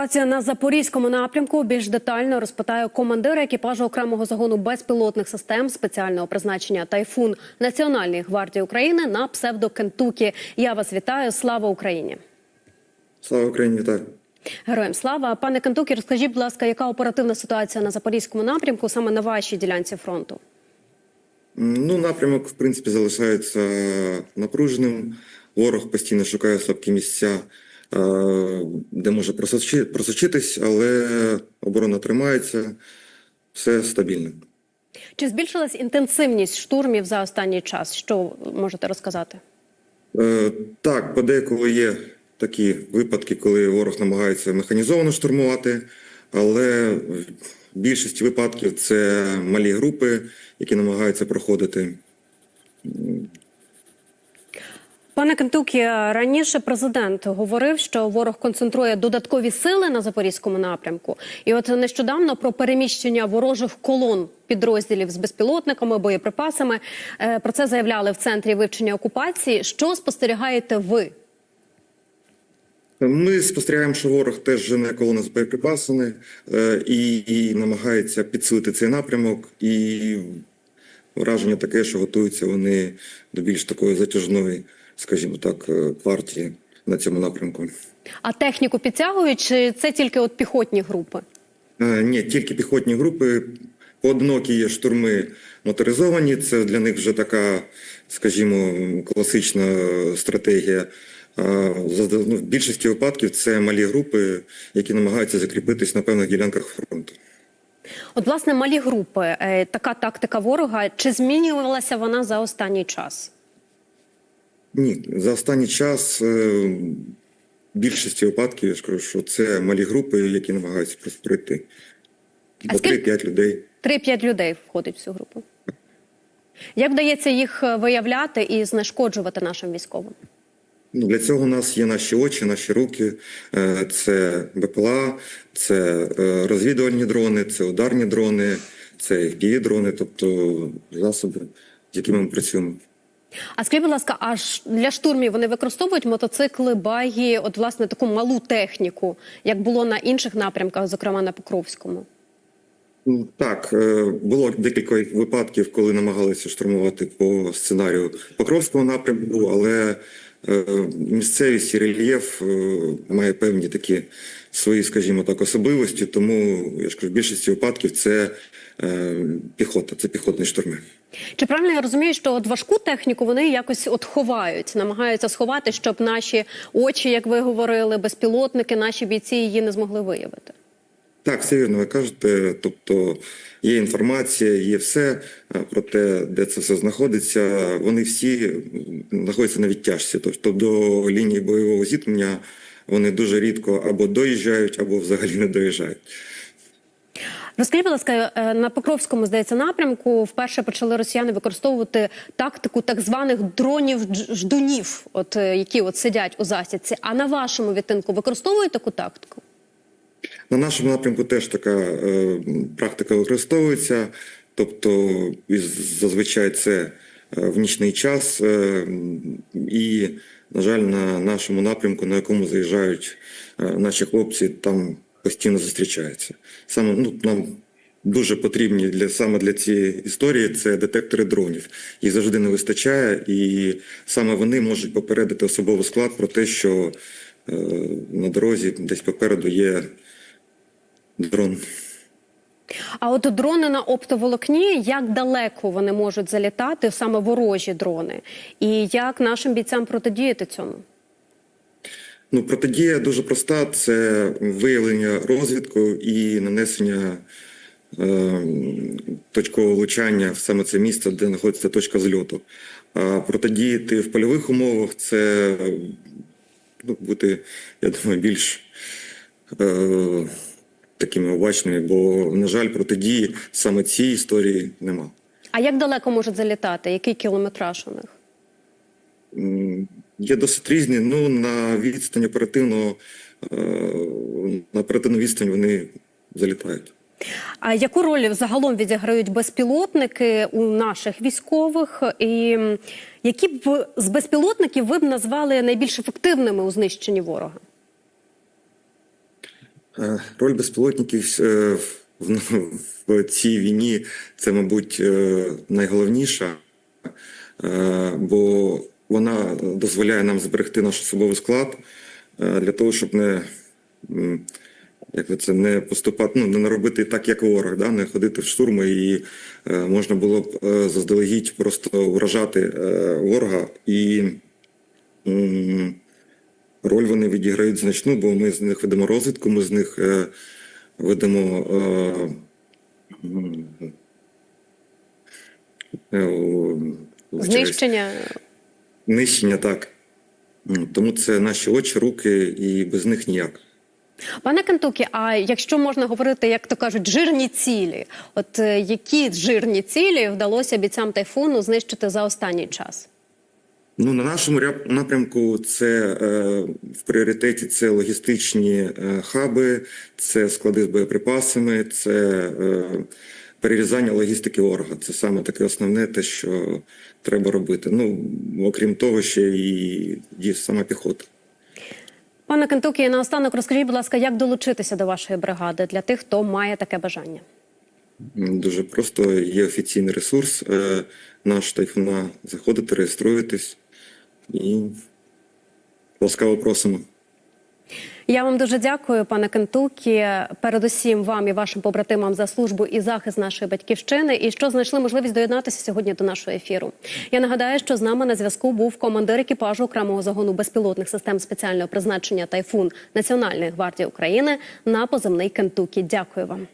Ситуація на запорізькому напрямку більш детально розпитає командир екіпажу окремого загону безпілотних систем спеціального призначення Тайфун Національної гвардії України на псевдо Кентукі. Я вас вітаю. Слава Україні! Слава Україні, вітаю. Героям слава, пане Кентукі, розкажіть, будь ласка, яка оперативна ситуація на запорізькому напрямку саме на вашій ділянці фронту? Ну, напрямок, в принципі, залишається напруженим. Ворог постійно шукає слабкі місця, де може просочитись, але оборона тримається, все стабільно. Чи збільшилась інтенсивність штурмів за останній час? Що можете розказати? Е, Так, подеколи є такі випадки, коли ворог намагається механізовано штурмувати, але в більшості випадків це малі групи, які намагаються проходити. Пане Кентукі, раніше президент говорив, що ворог концентрує додаткові сили на запорізькому напрямку. І от нещодавно про переміщення ворожих колон підрозділів з безпілотниками, боєприпасами е, про це заявляли в центрі вивчення окупації. Що спостерігаєте ви? Ми спостерігаємо, що ворог теж жене колони з боєприпасами е, і, і намагається підсилити цей напрямок. І враження таке, що готуються вони до більш такої затяжної, скажімо так, е, партії на цьому напрямку. А техніку підтягують, чи це тільки от піхотні групи? Е, Ні, тільки піхотні групи. Поодинокі є штурми моторизовані. Це для них вже така, скажімо, класична стратегія. Ну, В більшості випадків це малі групи, які намагаються закріпитись на певних ділянках фронту. От, власне, малі групи, е, така тактика ворога. Чи змінювалася вона за останній час? Ні, за останній час е, в більшості випадків я ж кажу, що це малі групи, які намагаються просто пройти. А скільки- 3-5 людей. 3-5 людей входить в цю групу. Як вдається їх е, виявляти і знешкоджувати нашим військовим? Ну, для цього у нас є наші очі, наші руки. Е, Це БПЛА, це розвідувальні дрони, це ударні дрони, це fpv дрони, тобто засоби, з якими ми працюємо. А скажіть, будь ласка, а для штурмів вони використовують мотоцикли, баги, от власне таку малу техніку, як було на інших напрямках, зокрема на Покровському? Ну, Так, е, було декілька випадків, коли намагалися штурмувати по сценарію Покровського напрямку, але місцевість і рельєф е, має певні такі свої, скажімо так, особливості. Тому я ж кажу, в більшості випадків це е, піхота, це піхотні штурми. Чи правильно я розумію, що от важку техніку вони якось от ховають, намагаються сховати, щоб наші очі, як ви говорили, безпілотники, наші бійці її не змогли виявити? Так, все вірно, ви кажете. Тобто є інформація, є все про те, де це все знаходиться. Вони всі знаходяться на відтяжці. Тобто до лінії бойового зіткнення вони дуже рідко або доїжджають, або взагалі не доїжджають. Розкажіть, будь ласка, е, на Покровському здається напрямку вперше почали росіяни використовувати тактику так званих дронів ждунів, от е, які от сидять у засідці. А на вашому відтинку використовують таку тактику? На нашому напрямку теж така е, практика використовується. Тобто, зазвичай це е, в нічний час. Е, і, на жаль, на нашому напрямку, на якому заїжджають наші хлопці, там постійно зустрічаються. Саме ну, нам дуже потрібні для саме для цієї історії це детектори дронів. Їх завжди не вистачає, і саме вони можуть попередити особовий склад про те, що е, на дорозі десь попереду є дрон. А от дрони на оптоволокні, як далеко вони можуть залітати, саме ворожі дрони, і як нашим бійцям протидіяти цьому? Ну, протидія дуже проста: це виявлення розвідкою і нанесення е, точкового влучання в саме це місце, де знаходиться точка зльоту. А протидіяти в польових умовах це ну, бути, я думаю, більш е, такими обачними, бо, на жаль, протидії саме цій історії нема. А як далеко можуть залітати? Який кілометраж у них? Є досить різні. Ну на відстань оперативного е, на оперативну відстань вони залітають. А яку роль загалом відіграють безпілотники у наших військових? І які б з безпілотників ви б назвали найбільш ефективними у знищенні ворога? Е, Роль безпілотників е, в, в цій війні це, мабуть, е, найголовніша, бо вона дозволяє нам зберегти наш особовий склад для того, щоб не як це не поступати, ну не наробити так, як ворог, да, не ходити в штурми, і можна було б заздалегідь просто вражати ворога і. Роль вони відіграють значну, бо ми з них ведемо розвідку, ми з них е, ведемо е, е, Знищення нищення, так. Тому це наші очі, руки, і без них ніяк. Пане Кентукі, а якщо можна говорити, як то кажуть, жирні цілі, от е, які жирні цілі вдалося бійцям тайфуну знищити за останній час? Ну, на нашому напрямку це е, в пріоритеті це логістичні е, хаби, це склади з боєприпасами, це е, перерізання логістики ворога. Це саме таке основне, те, що треба робити. Ну, окрім того, ще і є сама піхота. Пане Кентукі, наостанок розкажіть, будь ласка, як долучитися до вашої бригади для тих, хто має таке бажання? Дуже просто є офіційний ресурс е, наш тайфуна. Заходите, реєструєтесь і ласкаво просимо. Я вам дуже дякую, пане Кентукі. Передусім вам і вашим побратимам за службу і захист нашої батьківщини, і що знайшли можливість доєднатися сьогодні до нашого ефіру. Я нагадаю, що з нами на зв'язку був командир екіпажу окремого загону безпілотних систем спеціального призначення Тайфун Національної гвардії України на поземний Кентукі. Дякую вам.